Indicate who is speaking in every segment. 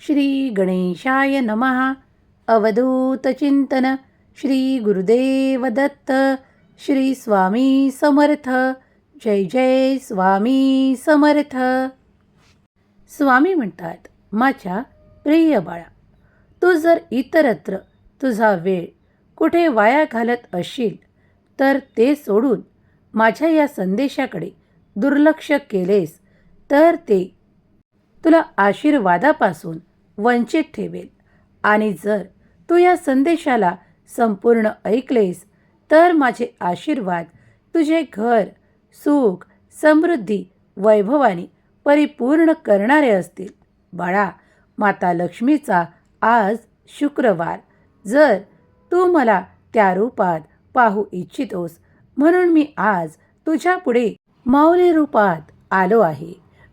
Speaker 1: श्री गणेशाय नमः अवधूतचिंतन श्री गुरुदेव दत्त। श्री स्वामी समर्थ। जय जय स्वामी समर्थ। स्वामी म्हणतात माझ्या प्रिय बाळा तू जर इतरत्र तुझा वेळ कुठे वाया घालत असशील तर ते सोडून माझ्या या संदेशाकडे दुर्लक्ष केलेस तर ते तुला आशीर्वादापासून वंचित ठेवेल. आणि जर तू या संदेशाला संपूर्ण ऐकलेस तर माझे आशीर्वाद तुझे घर सुख समृद्धी वैभवाने परिपूर्ण करणारे असतील. बाळा माता लक्ष्मीचा आज शुक्रवार. जर तू मला त्या रूपात पाहू इच्छितोस म्हणून मी आज तुझ्यापुढे माऊली रूपात आलो आहे.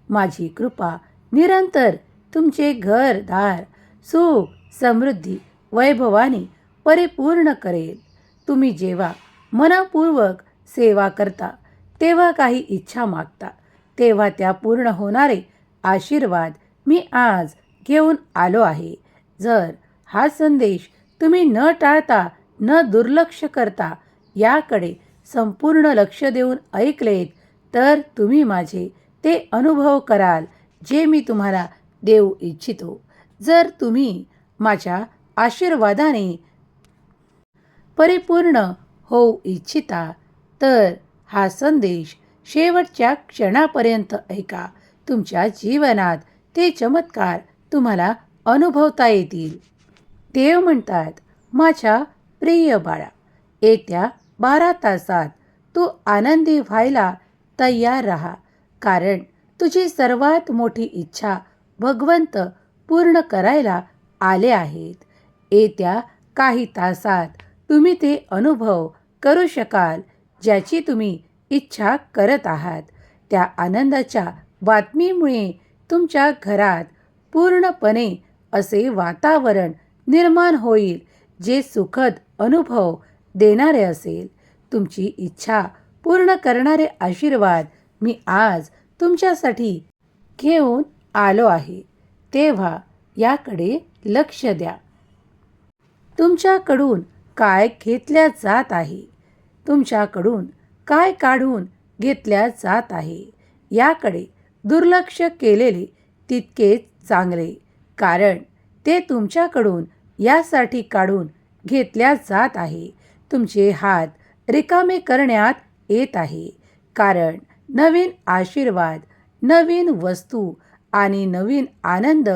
Speaker 1: माझी कृपा निरंतर तुमचे घरदार सुख समृद्धी वैभवाने परिपूर्ण करेल. तुम्ही जेव्हा मनपूर्वक सेवा करता तेव्हा काही इच्छा मागता. तेव्हा त्या पूर्ण होणारे आशीर्वाद मी आज घेऊन आलो आहे. जर हा संदेश तुम्ही न टाळता न दुर्लक्ष करता याकडे संपूर्ण लक्ष देऊन ऐकलेत तर तुम्ही माझे ते अनुभव कराल जे मी तुम्हाला देऊ इच्छितो. जर तुम्ही माझ्या आशीर्वादाने परिपूर्ण होऊ इच्छिता तर हा संदेश शेवटच्या क्षणापर्यंत ऐका. तुमच्या जीवनात ते चमत्कार तुम्हाला अनुभवता येतील. देव म्हणतात माझ्या प्रिय बाळा येत्या बारा तासात तू आनंदी व्हायला तयार राहा. कारण तुझी सर्वात मोठी इच्छा भगवंत पूर्ण करायला आले आहेत. येत्या काही तासात तुम्ही ते अनुभव करू शकाल ज्याची तुम्ही इच्छा करत आहात. त्या आनंदाच्या बातमीमुळे तुमच्या घरात पूर्णपणे असे वातावरण निर्माण होईल जे सुखद अनुभव देणारे असेल. तुमची इच्छा पूर्ण करणारे आशीर्वाद मी आज तुमच्यासाठी घेऊन आलो आहे. तेव्हा याकडे लक्ष द्या. तुमच्याकडून काय घेतल्या जात आहे? तुमच्याकडून काय काढून घेतल्या जात आहे? याकडे दुर्लक्ष केलेले तितकेच चांगले कारण ते तुमच्याकडून यासाठी काढून घेतल्या जात आहे. तुमचे हात रिकामे करण्यात येत आहे कारण नवीन आशीर्वाद नवीन वस्तू आणि नवीन आनंद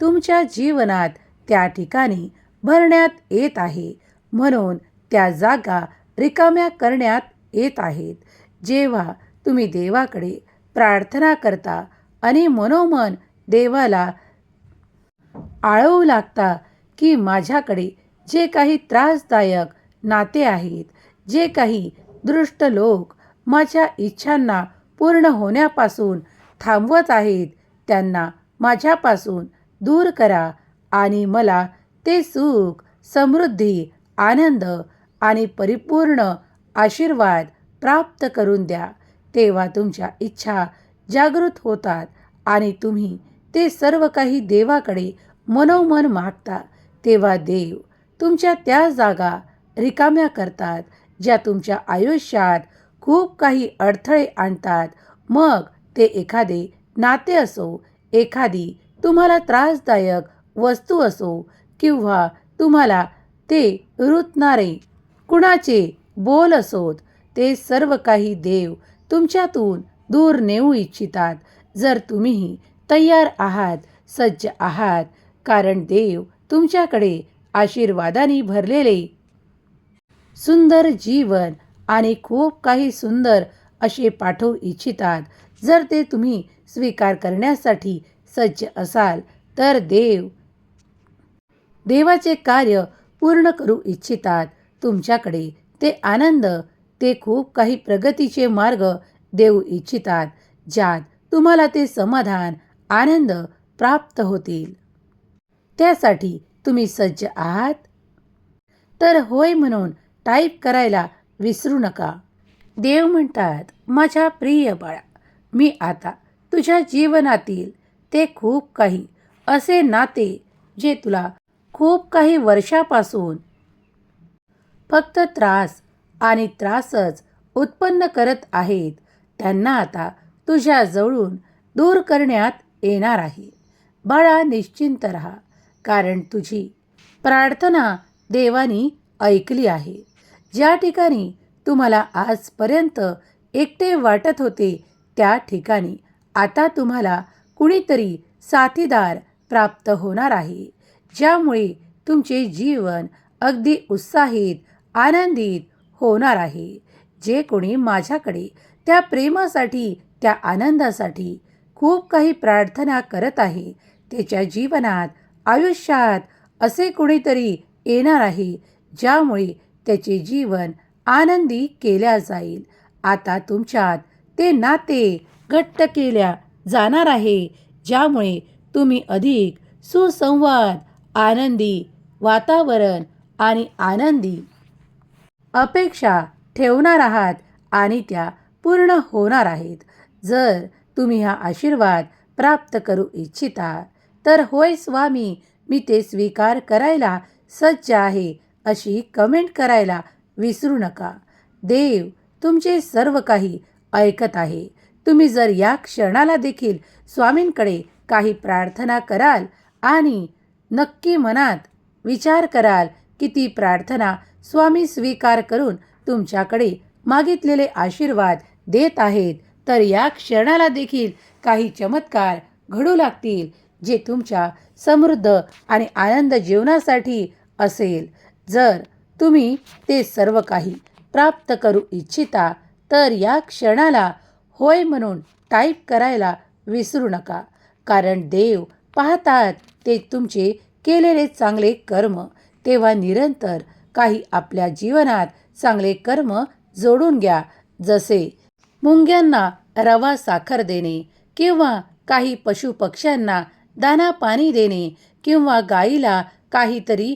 Speaker 1: तुमच्या जीवनात त्या ठिकाणी भरण्यात येत आहे. म्हणून त्या जागा रिकाम्या करण्यात येत आहेत. जेव्हा तुम्ही देवाकडे प्रार्थना करता आणि मनोमन देवाला आळवू लागता की माझ्याकडे जे काही त्रासदायक नाते आहेत जे काही दृष्ट लोक माझ्या इच्छांना पूर्ण होण्यापासून थांबवत आहेत त्यांना माझ्यापासून दूर करा आणि मला ते सुख समृद्धी आनंद आणि परिपूर्ण आशीर्वाद प्राप्त करून द्या. तेव्हा तुमच्या इच्छा जागृत होतात आणि तुम्ही ते सर्व काही देवाकडे मनोमन मागता. तेव्हा देव तुमच्या त्या जागा रिकाम्या करतात ज्या तुमच्या आयुष्यात खूप काही अडथळे आणतात. मग ते एखादे नाते असो एखादी तुम्हाला त्रासदायक वस्तू असो किंवा तुम्हाला ते रुतणारे कुणाचे बोल असोत ते सर्व काही देव तुमच्यातून दूर नेऊ इच्छितात. जर तुम्ही तयार आहात सज्ज आहात कारण देव तुमच्याकडे आशीर्वादाने भरलेले. सुंदर जीवन आणि खूप काही सुंदर असे पाठवू इच्छितात. जर ते तुम्ही स्वीकार करण्यासाठी सज्ज असाल तर देव देवाचे कार्य पूर्ण करू इच्छितात. तुमच्याकडे ते आनंद ते खूप काही प्रगतीचे मार्ग देऊ इच्छितात ज्यात तुम्हाला ते समाधान आनंद प्राप्त होतील. त्यासाठी तुम्ही सज्ज आहात? तर होय म्हणून टाईप करायला विसरू नका. देव म्हणतात माझ्या प्रिय बाळा मी आता तुझ्या जीवनातील ते खूप काही असे नाते जे तुला खूप काही वर्षापासून फक्त त्रास आणि त्रासच उत्पन्न करत आहेत त्यांना आता तुझ्या जवळून दूर करण्यात येणार आहे. बाळा निश्चिंत राहा कारण तुझी प्रार्थना देवानी ऐकली आहे. ज्या ठिकाणी तुम्हाला आजपर्यंत एकटे वाटत होते त्या ठिकाणी आता तुम्हाला कुणीतरी साथीदार प्राप्त होणार आहे ज्यामुळे तुमचे जीवन अगदी उत्साहित आनंदित होणार आहे. जे कोणी माझ्याकडे त्या प्रेमासाठी त्या आनंदासाठी खूप काही प्रार्थना करत आहे त्याच्या जीवनात आयुष्यात असे कोणीतरी येणार आहे ज्यामुळे त्याचे जीवन आनंदी केल्या जाईल. आता तुमच्यात ते नाते घट्ट केल्या जाणार आहे ज्यामुळे तुम्ही अधिक सुसंवाद आनंदी वातावरण आणि आनंदी अपेक्षा ठेवणार आहात आणि त्या पूर्ण होणार आहेत. जर तुम्ही हा आशीर्वाद प्राप्त करू इच्छिता तर होय स्वामी मी ते स्वीकार करायला सज्ज आहे अशी कमेंट करायला विसरू नका. देव तुमचे सर्व काही ऐकत आहे. तुम्ही जर या क्षणाला देखील स्वामींकडे काही प्रार्थना कराल आणि नक्की मनात विचार कराल की ती प्रार्थना स्वामी स्वीकार करून तुमच्याकडे मागितलेले आशीर्वाद देत आहेत तर या क्षणाला देखील काही चमत्कार घडू लागतील जे तुमच्या समृद्ध आणि आनंद जीवनासाठी असेल. जर तुम्ही ते सर्व काही प्राप्त करू इच्छिता तर या क्षणाला होय म्हणून टाईप करायला विसरू नका. कारण देव पाहतात ते तुमचे केलेले चांगले कर्म तेव्हा निरंतर काही आपल्या जीवनात चांगले कर्म जोडून घ्या. जसे मुंग्यांना रवा साखर देणे किंवा काही पशुपक्ष्यांना दाना पाणी देणे किंवा गाईला काहीतरी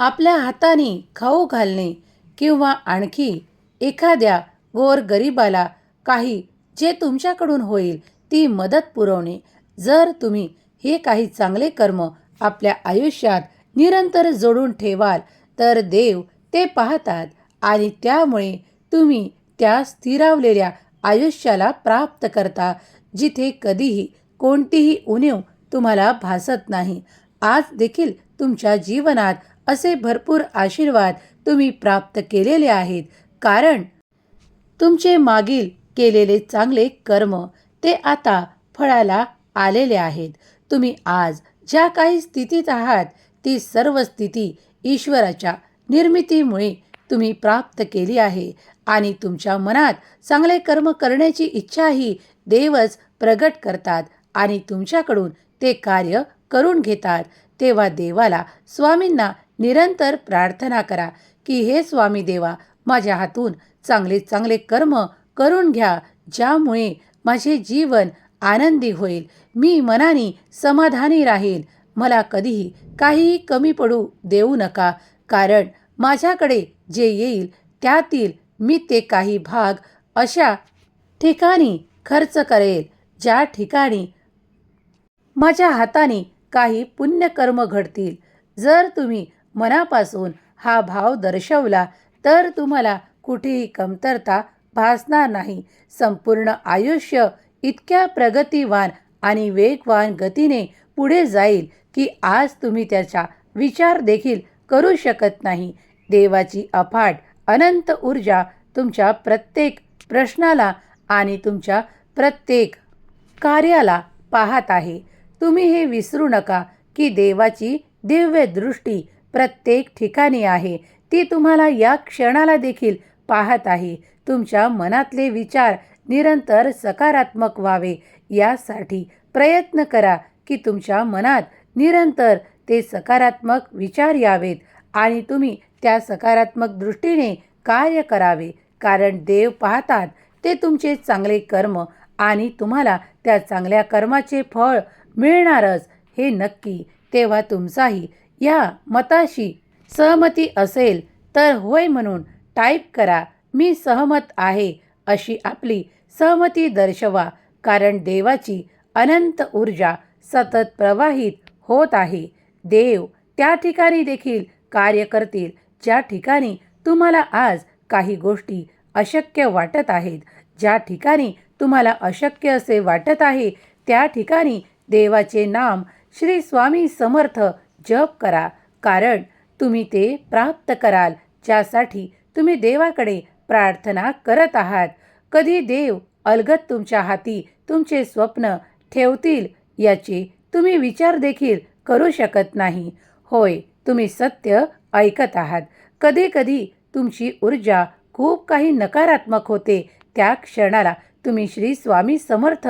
Speaker 1: आपल्या हाताने खाऊ घालणे किंवा आणखी एखाद्या गोर गरिबाला काही जे तुमच्याकडून होईल ती मदत पुरवणे. जर तुम्ही हे काही चांगले कर्म आपल्या आयुष्यात निरंतर जोडून ठेवाल तर देव ते पाहतात आणि त्यामुळे तुम्ही त्या स्थिरावलेल्या आयुष्याला प्राप्त करता जिथे कधीही कोणतीही उणीव तुम्हाला भासत नाही. आज देखील तुमच्या जीवनात असे भरपूर आशीर्वाद तुम्ही प्राप्त केलेले आहेत कारण तुमचे मागील केलेले चांगले कर्म ते आता फळाला आलेले आहेत. तुम्ही आज ज्या काही स्थितीत आहात ती सर्व स्थिती ईश्वराच्या निर्मितीमुळे तुम्ही प्राप्त केली आहे आणि तुमच्या मनात चांगले कर्म करण्याची इच्छाही देवच प्रगट करतात आणि तुमच्याकडून ते कार्य करून घेतात. तेव्हा देवाला स्वामींना निरंतर प्रार्थना करा की हे स्वामी देवा माझ्या हातून चांगले चांगले कर्म करून घ्या ज्यामुळे माझे जीवन आनंदी होईल. मी मनाने समाधानी राहील. मला कधीही काहीही कमी पडू देऊ नका कारण माझ्याकडे जे येईल त्यातील मी ते काही भाग अशा ठिकाणी खर्च करेल ज्या ठिकाणी माझ्या हाताने काही पुण्यकर्म घडतील. जर तुम्ही मनापासून हा भाव दर्शवला तर तुम्हाला कुठेही कमतरता भासणार नाही. संपूर्ण आयुष्य इतक्या प्रगतिवान आणि वेगवान गतीने पुढे जाईल की आज तुम्ही त्याचा विचार देखील करू शकत नाही. देवाची अफाट अनंत ऊर्जा तुमच्या प्रत्येक प्रश्नाला आणि तुमच्या प्रत्येक कार्याला पाहत आहे. तुम्ही हे विसरू नका की देवाची दिव्य दृष्टी प्रत्येक ठिकाणी आहे. ती तुम्हाला या क्षणाला देखील पाहत आहे. तुमच्या मनातले विचार निरंतर सकारात्मक व्हावे. यासाठी प्रयत्न करा की तुमच्या मनात निरंतर ते सकारात्मक विचार यावेत आणि तुम्ही त्या सकारात्मक दृष्टीने कार्य करावे. कारण देव पाहतात ते तुमचे चांगले कर्म आणि तुम्हाला त्या चांगल्या कर्माचे फळ मिळणारच हे नक्की. तेव्हा तुमचाही या मताशी सहमती असेल तर होय म्हणून टाईप करा मी सहमत आहे अशी आपली सहमती दर्शवा कारण देवाची अनंत ऊर्जा सतत प्रवाहित होत आहे. देव त्या ठिकाणी देखील कार्य करतील ज्या ठिकाणी तुम्हाला आज काही गोष्टी अशक्य वाटत आहेत. ज्या ठिकाणी तुम्हाला अशक्य असे वाटत आहे त्या ठिकाणी देवाचे नाम श्री स्वामी समर्थ जप करा कारण तुम्ही ते प्राप्त कराल ज्यासाठी तुम्ही देवाकडे प्रार्थना करत आहात. कधी देव अलगत तुमच्या हाती तुमचे स्वप्न ठेवतील याचे तुम्ही विचार देखील करू शकत नाही. होय तुम्ही सत्य ऐकत आहात. कधी कधी तुमची ऊर्जा खूप काही नकारात्मक होते. त्या क्षणाला तुम्ही श्री स्वामी समर्थ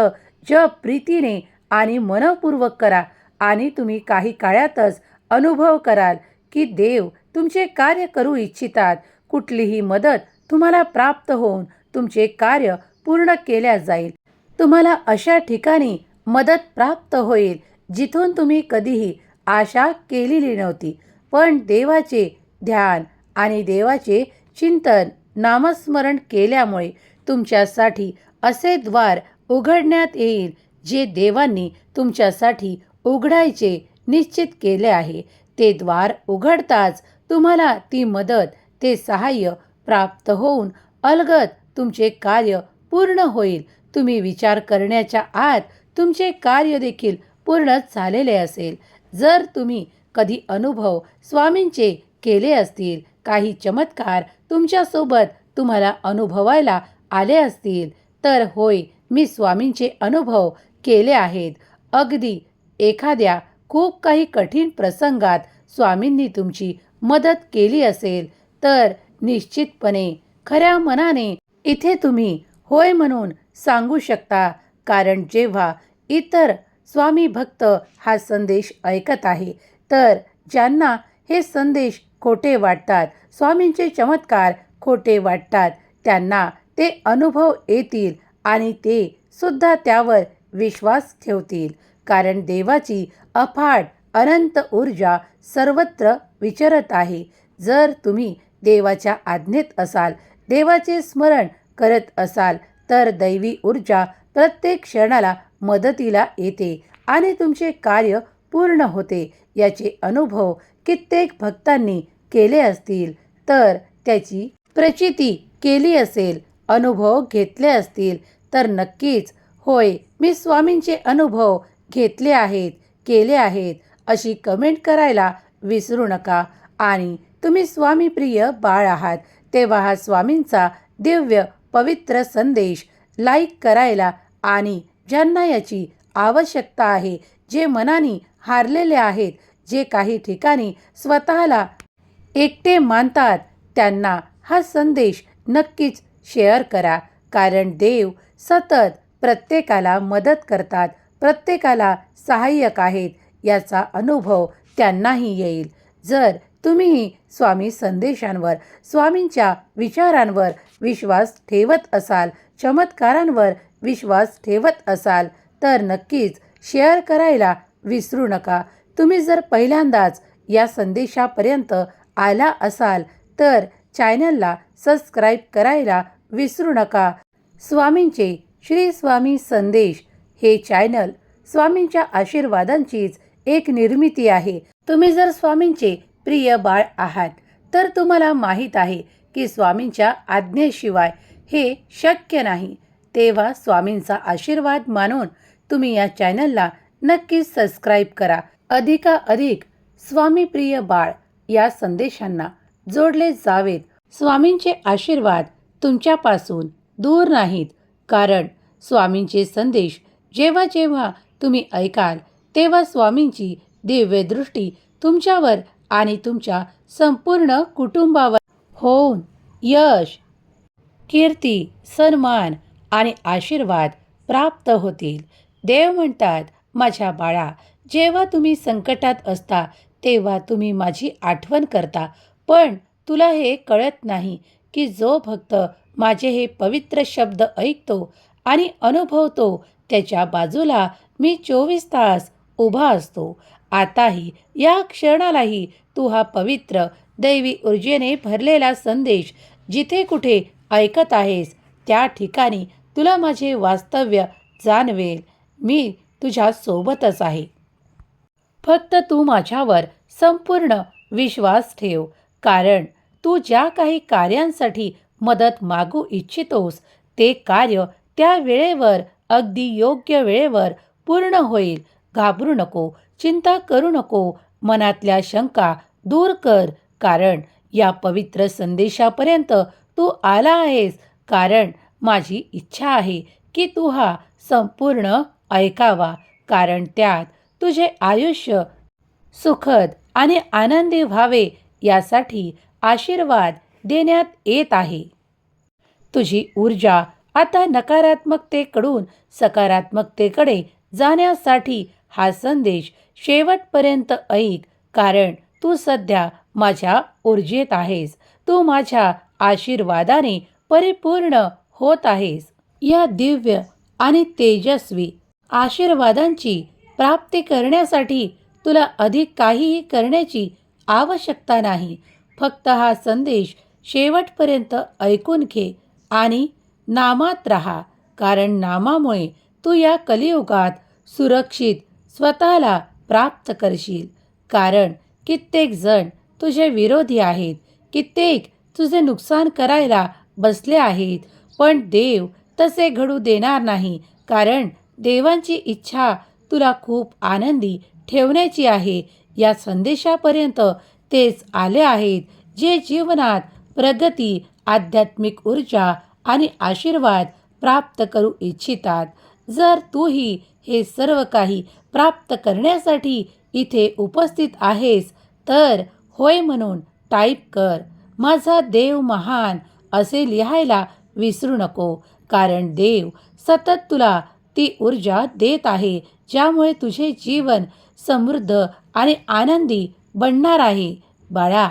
Speaker 1: जप प्रीतीने आणि मनपूर्वक करा आणि तुम्ही काही काळातच अनुभव कराल. की देव तुमचे कार्य करू इच्छितात. कुठलीही मदत तुम्हाला प्राप्त होऊन तुमचे कार्य पूर्ण केल्या जाईल. तुम्हाला अशा ठिकाणी मदत प्राप्त होईल जिथून तुम्ही कधीही आशा केलेली नव्हती. पण देवाचे ध्यान आणि देवाचे चिंतन नामस्मरण केल्यामुळे तुमच्यासाठी असे द्वार उघडण्यात येईल जे देवांनी तुमच्यासाठी उघडायचे निश्चित केले आहे. ते द्वार उघडताच तुम्हाला ती मदत ते सहाय्य प्राप्त होऊन अलगद तुमचे कार्य पूर्ण होईल. तुम्ही विचार करण्याच्या आत तुमचे कार्य देखील पूर्ण झालेले असेल. जर तुम्ही कधी अनुभव स्वामींचे केले असतील काही चमत्कार तुमच्यासोबत तुम्हाला अनुभवायला आले असतील तर होय मी स्वामींचे अनुभव केले आहेत. अगदी एखाद्या खूप काही कठीण प्रसंगात स्वामींनी तुमची मदत केली असेल तर निश्चितपणे खऱ्या मनाने इथे तुम्ही होय म्हणून सांगू शकता कारण जेव्हा इतर स्वामी भक्त हा संदेश ऐकत आहे तर ज्यांना हे संदेश खोटे वाटतात स्वामींचे चमत्कार खोटे वाटतात त्यांना ते अनुभव येतील आणि ते सुद्धा त्यावर विश्वास ठेवतील. कारण देवाची अफाट अनंत ऊर्जा सर्वत्र विचरत आहे. जर तुम्ही देवाच्या आज्ञेत असाल देवाचे स्मरण करत असाल तर दैवी ऊर्जा प्रत्येक क्षणाला मदतीला येते आणि तुमचे कार्य पूर्ण होते. याचे अनुभव कित्येक भक्तांनी केले असतील तर त्याची प्रचिती केली असेल अनुभव घेतले असतील तर नक्कीच. होय मी स्वामींचे अनुभव घेतले आहेत केले आहेत अशी कमेंट करायला विसरू नका. आणि तुम्ही स्वामीप्रिय बाळ आहात तेव्हा हा स्वामींचा दिव्य पवित्र संदेश लाईक करायला आणि ज्यांना याची आवश्यकता आहे जे मनाने हारलेले आहेत जे काही ठिकाणी स्वतःला एकटे मानतात त्यांना हा संदेश नक्कीच शेअर करा. कारण देव सतत प्रत्येकाला मदत करतात प्रत्येकाला सहाय्यक आहेत याचा अनुभव त्यांनाही येईल. जर तुम्हीही स्वामी संदेशांवर स्वामींच्या विचारांवर विश्वास ठेवत असाल चमत्कारांवर विश्वास ठेवत असाल तर नक्कीच शेअर करायला विसरू नका. तुम्ही जर पहिल्यांदाच या संदेशापर्यंत आला असाल तर चॅनलला सबस्क्राईब करायला विसरू नका. स्वामींचे श्री स्वामी संदेश हे चॅनल स्वामींच्या आशीर्वादांचीच एक निर्मिती आहे. तुम्ही जर स्वामींचे प्रिय बाळ आहात तर तुम्हाला माहीत आहे की स्वामींच्या आज्ञेशिवाय हे शक्य नाही. तेव्हा स्वामींचा आशीर्वाद मानून तुम्ही या चॅनलला नक्कीच सबस्क्राईब करा. अधिकाधिक स्वामीप्रिय बाळ या संदेशांना जोडले जावेत. स्वामींचे आशीर्वाद तुमच्यापासून दूर नाहीत कारण स्वामींचे संदेश जेव्हा जेव्हा तुम्ही ऐकाल तेव्हा स्वामींची दिव्यदृष्टी तुमच्यावर आणि तुमच्या संपूर्ण कुटुंबावर होऊन यश कीर्ती सन्मान आणि आशीर्वाद प्राप्त होतील. देव म्हणतात माझ्या बाळा जेव्हा तुम्ही संकटात असता तेव्हा तुम्ही माझी आठवण करता. पण तुला हे कळत नाही की जो भक्त माझे हे पवित्र शब्द ऐकतो आणि अनुभवतो त्याच्या बाजूला मी चोवीस तास उभा असतो. आताही या क्षणालाही तू हा पवित्र दैवी ऊर्जेने भरलेला संदेश जिथे कुठे ऐकत आहेस त्या ठिकाणी तुला माझे वास्तव्य जाणवेल. मी तुझ्या सोबतच आहे. फक्त तू माझ्यावर संपूर्ण विश्वास ठेव कारण तू ज्या काही कार्यांसाठी मदत मागू इच्छितोस ते कार्य त्या वेळेवर अगदी योग्य वेळेवर पूर्ण होईल. घाबरू नको चिंता करू नको मनातल्या शंका दूर कर कारण या पवित्र संदेशापर्यंत तू आला आहेस. कारण माझी इच्छा आहे की तू हा संपूर्ण ऐकावा. कारण त्यात तुझे आयुष्य सुखद आणि आनंदी व्हावे यासाठी आशीर्वाद देण्यात येत आहे. तुझी ऊर्जा आता नकारात्मकतेकडून सकारात्मकतेकडे जाण्यासाठी हा संदेश शेवटपर्यंत ऐक कारण तू सध्या माझ्या ऊर्जेत आहेस. तू माझ्या आशीर्वादाने परिपूर्ण होत आहेस. या दिव्य आणि तेजस्वी आशीर्वादांची प्राप्ती करण्यासाठी तुला अधिक काहीही करण्याची आवश्यकता नाही. फक्त हा संदेश शेवटपर्यंत ऐकून घे आणि नामात राहा कारण नामामुळे तू या कलियुगात सुरक्षित स्वतःला प्राप्त करशील. कारण कित्येक जण तुझे विरोधी आहेत कित्येक तुझे नुकसान करायला बसले आहेत पण देव तसे घडू देणार नाही कारण देवांची इच्छा तुला खूप आनंदी ठेवण्याची आहे. या संदेशापर्यंत तेच आले आहेत जे जीवनात प्रगती आध्यात्मिक ऊर्जा आणि आशीर्वाद प्राप्त करू इच्छितात. जर तूही हे सर्व काही प्राप्त करण्यासाठी इथे उपस्थित आहेस तर होय म्हणून टाईप कर. माझा देव महान असे लिहायला विसरू नको कारण देव सतत तुला ती ऊर्जा देत आहे ज्यामुळे तुझे जीवन समृद्ध आणि आनंदी बनणार आहे. बाळा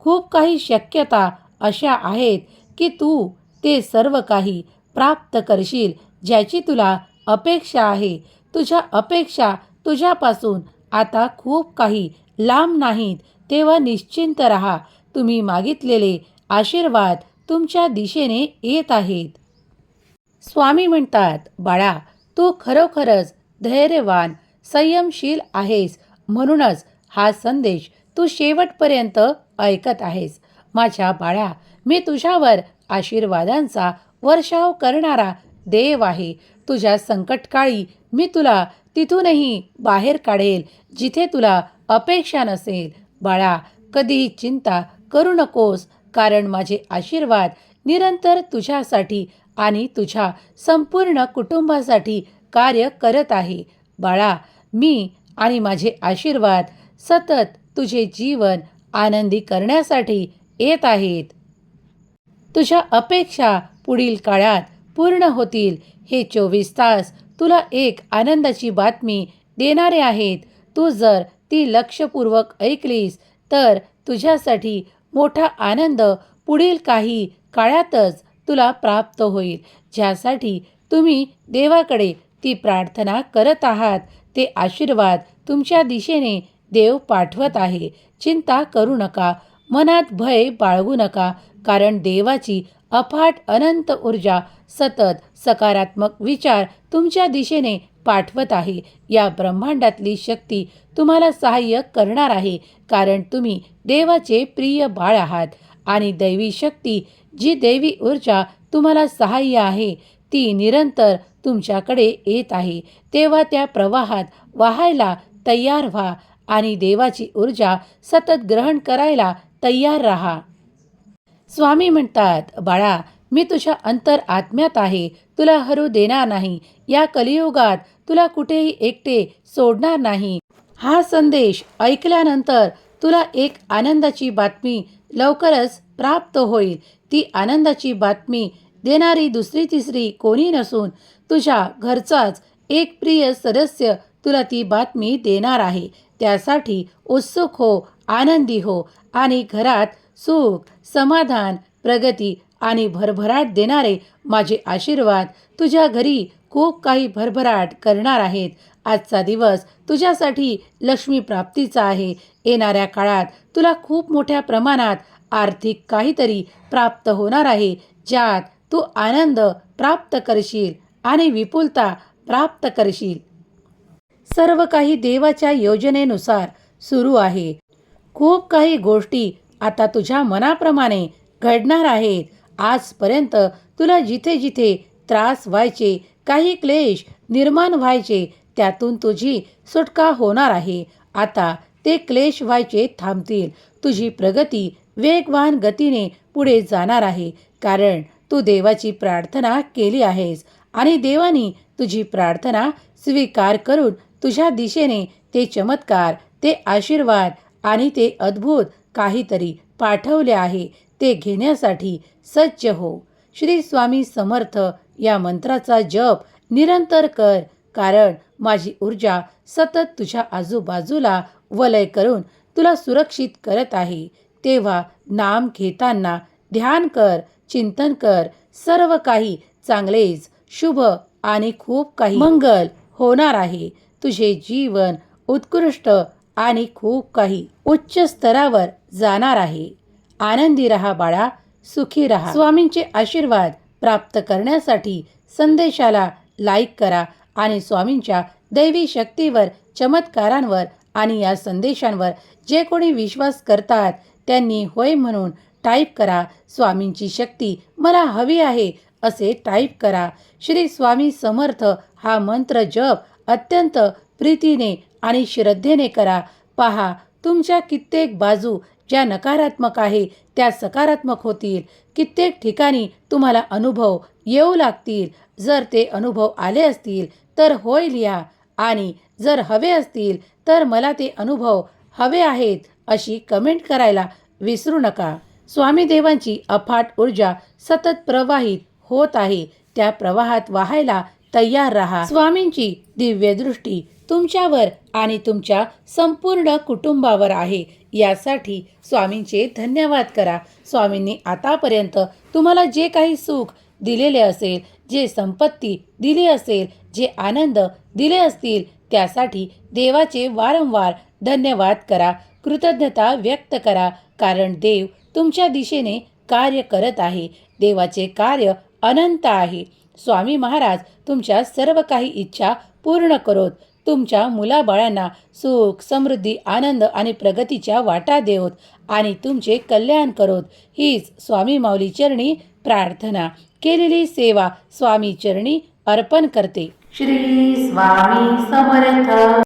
Speaker 1: खूप काही शक्यता अशा आहेत की तू ते सर्व काही प्राप्त करशील ज्याची तुला अपेक्षा आहे. तुझ्या अपेक्षा तुझ्यापासून आता खूप काही लांब नाहीत. तेव्हा निश्चिंत राहा. तुम्ही मागितलेले आशीर्वाद तुमच्या दिशेने येत आहेत. स्वामी म्हणतात बाळा तू खरोखरच धैर्यवान संयमशील आहेस. म्हणूनच हा संदेश तू शेवटपर्यंत ऐकत आहेस. माझ्या बाळा मी तुझ्यावर आशीर्वादांचा वर्षाव करणारा देव आहे. तुझ्या संकटकाळी मी तुला तिथूनही बाहेर काढेल जिथे तुला अपेक्षा नसेल. बाळा कधीही चिंता करू नकोस कारण माझे आशीर्वाद निरंतर तुझ्यासाठी आणि तुझ्या संपूर्ण कुटुंबासाठी कार्य करत आहे. बाळा मी आणि माझे आशीर्वाद सतत तुझे जीवन आनंदी करण्यासाठी येत आहेत. तुझ्या अपेक्षा पुढील काळात पूर्ण होतील. हे चोवीस तास तुला एक आनंदाची बातमी देणारे आहेत. तू जर ती लक्षपूर्वक ऐकलीस तर तुझ्यासाठी मोठा आनंद पुढील काही काळातच तुला प्राप्त होईल. ज्यासाठी तुम्ही देवाकडे ती प्रार्थना करत आहात ते आशीर्वाद तुमच्या दिशेने देव पाठवत आहे. चिंता करू नका मनात भय बाळगू नका कारण देवाची अफाट अनंत ऊर्जा सतत सकारात्मक विचार तुमच्या दिशेने पाठवत आहे. या ब्रह्मांडातली शक्ती तुम्हाला सहाय्य करणार आहे कारण तुम्ही देवाचे प्रिय बाळ आहात आणि दैवी शक्ती जी देवी ऊर्जा तुम्हाला सहाय्य आहे ती निरंतर तुमच्याकडे येत आहे. तेव्हा त्या प्रवाहात वाहायला तयार व्हा आणि देवाची ऊर्जा सतत ग्रहण करायला तयार राहा. स्वामी म्हणतात बाळा मी तुझ्या अंतर आत्म्यात आहे. तुला हरू देणार नाही. या कलियुगात तुला कुठेही एकटे सोडणार नाही. हा संदेश ऐकल्यानंतर तुला एक आनंदाची बातमी लवकरच प्राप्त होईल. ती आनंदाची बातमी देणारी दुसरी तिसरी कोणी नसून तुझ्या घरचाच एक प्रिय सदस्य तुला ती बातमी देणार आहे. त्यासाठी उत्सुक हो आनंदी हो आणि घरात सुख समाधान प्रगती आणि भरभराट देणारे माझे आशीर्वाद तुझ्या घरी खूप काही भरभराट करणार आहेत. आजचा दिवस तुझ्यासाठी लक्ष्मी प्राप्तीचा आहे. येणाऱ्या काळात तुला खूप मोठ्या प्रमाणात आर्थिक काहीतरी प्राप्त होणार आहे ज्यात तू आनंद प्राप्त करशील आणि विपुलता प्राप्त करशील. सर्व काही देवाच्या योजनेनुसार सुरू आहे. खूप काही गोष्टी आता तुझ्या मनाप्रमाणे घडणार आहेत आजपर्यंत तुला जिथे जिथे त्रास व्हायचे काही क्लेश निर्माण व्हायचे त्यातून तुझी सुटका होणार आहे. आता ते क्लेश व्हायचे थांबतील. तुझी प्रगती वेगवान गतीने पुढे जाणार आहे. कारण तू देवाची प्रार्थना केली आहेस आणि देवानी तुझी प्रार्थना स्वीकार करून तुझ्या दिशेने ते चमत्कार ते आशीर्वाद आणि ते अद्भुत काहीतरी पाठवले आहे ते घेण्यासाठी सज्ज हो. श्री स्वामी समर्थ या मंत्राचा जप निरंतर कर कारण माझी ऊर्जा सतत तुझ्या आजूबाजूला वलय करून तुला सुरक्षित करत आहे. तेव्हा नाम घेताना ध्यान कर चिंतन कर सर्व काही चांगलेच शुभ आणि खूप काही मंगल होणार आहे. तुझे जीवन उत्कृष्ट आणि खूप काही उच्च स्तरावर जाणार आहे. आनंदी रहा बाळा सुखी रहा. स्वामींचे आशीर्वाद प्राप्त करण्यासाठी संदेशाला लाईक करा आणि स्वामींच्या दैवी शक्तीवर चमत्कारांवर आणि या संदेशांवर जे कोणी विश्वास करतात त्यांनी होय म्हणून टाईप करा. स्वामींची शक्ती मला हवी आहे असे टाईप करा. श्री स्वामी समर्थ हा मंत्र जप अत्यंत प्रीतीने आणि श्रद्धेने करा. पहा तुमच्या कित्येक बाजू ज्या नकारात्मक आहे त्या सकारात्मक होतील. कित्येक ठिकाणी तुम्हाला अनुभव येऊ लागतील. जर ते अनुभव आले असतील तर होय लिहा. आणि जर हवे असतील तर मला ते अनुभव हवे आहेत अशी कमेंट करायला विसरू नका. स्वामी देवांची अफाट ऊर्जा सतत प्रवाहित होत आहे. त्या प्रवाहात वाहायला तयार रहा. स्वामींची दिव्य दृष्टी तुमच्यावर आणि तुमच्या संपूर्ण कुटुंबावर आहे. यासाठी स्वामींचे धन्यवाद करा. स्वामींनी आतापर्यंत तुम्हाला जे काही सुख दिलेले असेल जे संपत्ती दिली असेल जे आनंद दिले असतील त्यासाठी देवाचे वारंवार धन्यवाद करा. कृतज्ञता व्यक्त करा कारण देव तुमच्या दिशेने कार्य करत आहे. देवाचे कार्य अनंत आहे. स्वामी महाराज तुमच्या सर्व काही इच्छा पूर्ण करोत. तुमच्या मुलाबाळांना सुख समृद्धी आनंद आणि प्रगतीच्या वाटा देवत आणि तुमचे कल्याण करोत. हीच स्वामी माऊली चरणी प्रार्थना. केलेली सेवा स्वामी चरणी अर्पण करते. श्री स्वामी समर्थ.